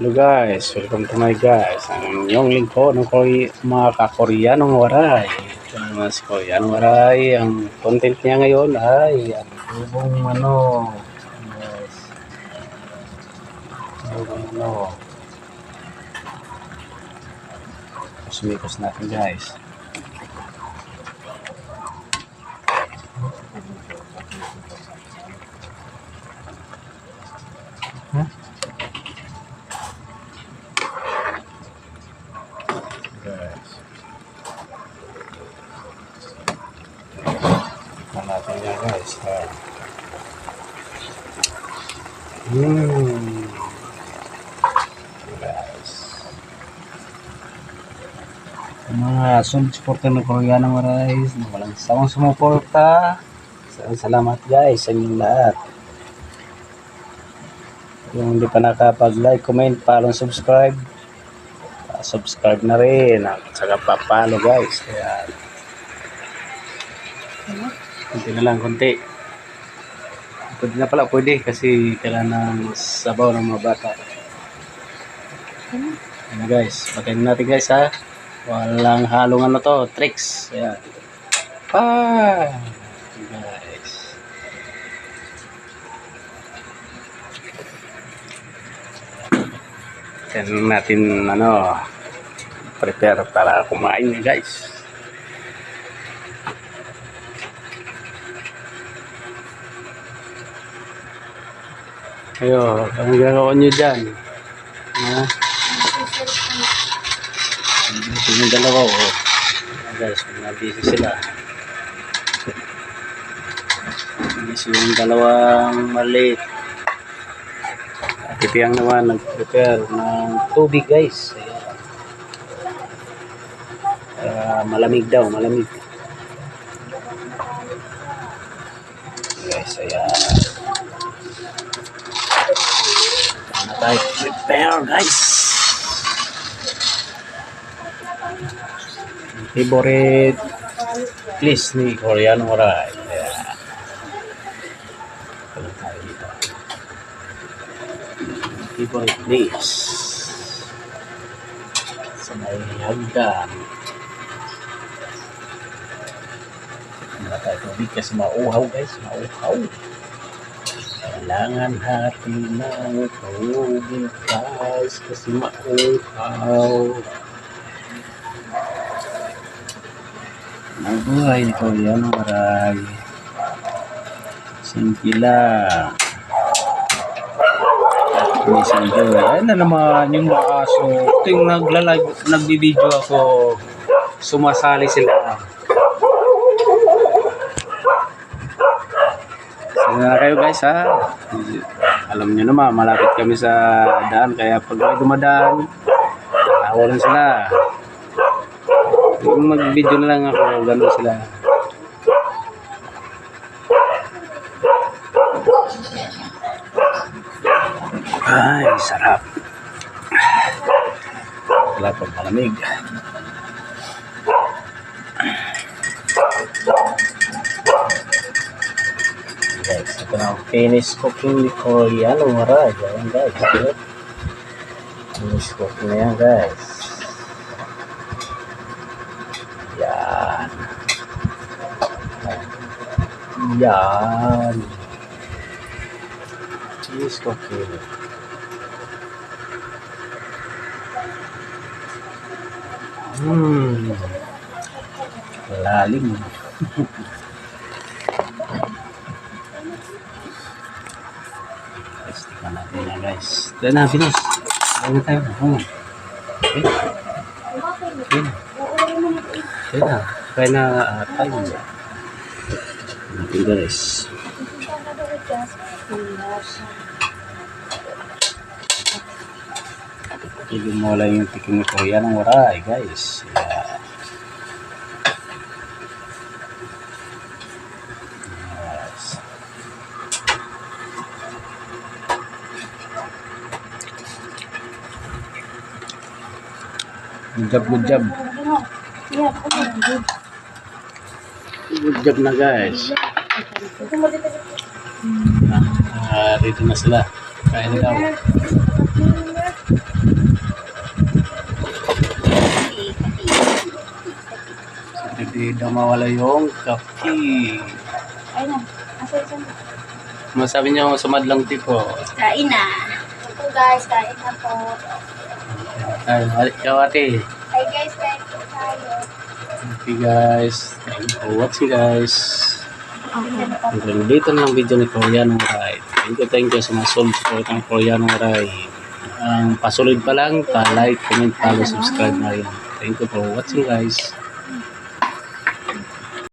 Hello guys, welcome to my guys. Ang inyong lingko ng Korea, mga ka-Koreanong waray. Ito naman si Koreanong waray. Ang content niya ngayon ay ang tubong ano. Yes. Tubong ano. Sumikos natin. Guys. Tignan natin yan guys. Ha. Hmm. Guys. Ang mga solid supporter ng Koreanong Arise na walang sawang sumuporta. Sa- Salamat guys sa inyong lahat. Yung hindi pa nakapag-like, comment, follow, subscribe uh, subscribe na rin at saka papalo guys kaya kunti na lang kunti kunti na pala pwede kasi kailangan ng sabaw ng mga bata. Ano guys patayin natin guys ha? Walang halong ano to tricks. Ayan. Pa! Guys. Kailangan natin ano prepare para kumain guys. Ayo, ang ginagawa nyo dyan? Ha? Busy yung dalawa oh. Guys, mga sila. Busy yung dalawang maliit. At Titiyang naman nag-prepare ng tubig guys. Ayan. Ah, malamig daw, malamig. Guys, ayan. Na tayo prepare guys. Favorite place ni Korean Orai. Ayan. Ano tayo dito? favorite place sa may hagdan wala tayo tubig kasi mauhaw guys mauhaw kailangan natin ng tubig guys kasi mauhaw ang buhay ni Korean maray simple lang simple. Ayun na naman yung mga. Ito yung nagla-live, nagbibideo ako. Sumasali sila. Sige na kayo guys ha. Alam nyo naman, malapit kami sa daan. Kaya pag may dumadaan, tawalan sila. Yung mag-video na lang ako, gano'n sila. Ay, sarap. Wala pang malamig. Guys, ito ang finish cooking ni Korean. Ang maray. Ayan guys. Finish cooking na yan guys. Yan. Yan. Finish cooking. Hmm. Lalim. natin yan guys. Dahil na, finish. Dahil na tayo. Oh. Okay. Okay. Okay na. Kaya na uh, tayo. Natin guys. Tigil mo lang yung tikim ni Korea ng waray guys. Yeah. Good job, good job. Good job na guys. Ah, dito na sila. Kaya na daw. Hindi daw mawala yung kape. Masabi niyo sumadlang tipo. Kain na. Ito guys, kain na po. Ay, ikaw ate. Hi guys, kain po tayo. Okay guys. Thank you for watching guys. Hanggang dito na lang video ni Koreano Ride. Thank you, thank you sa mga soul support ng Koreano Ride. Ang pasulid pa lang, pa-like, comment, follow, subscribe na rin. Thank you for watching guys.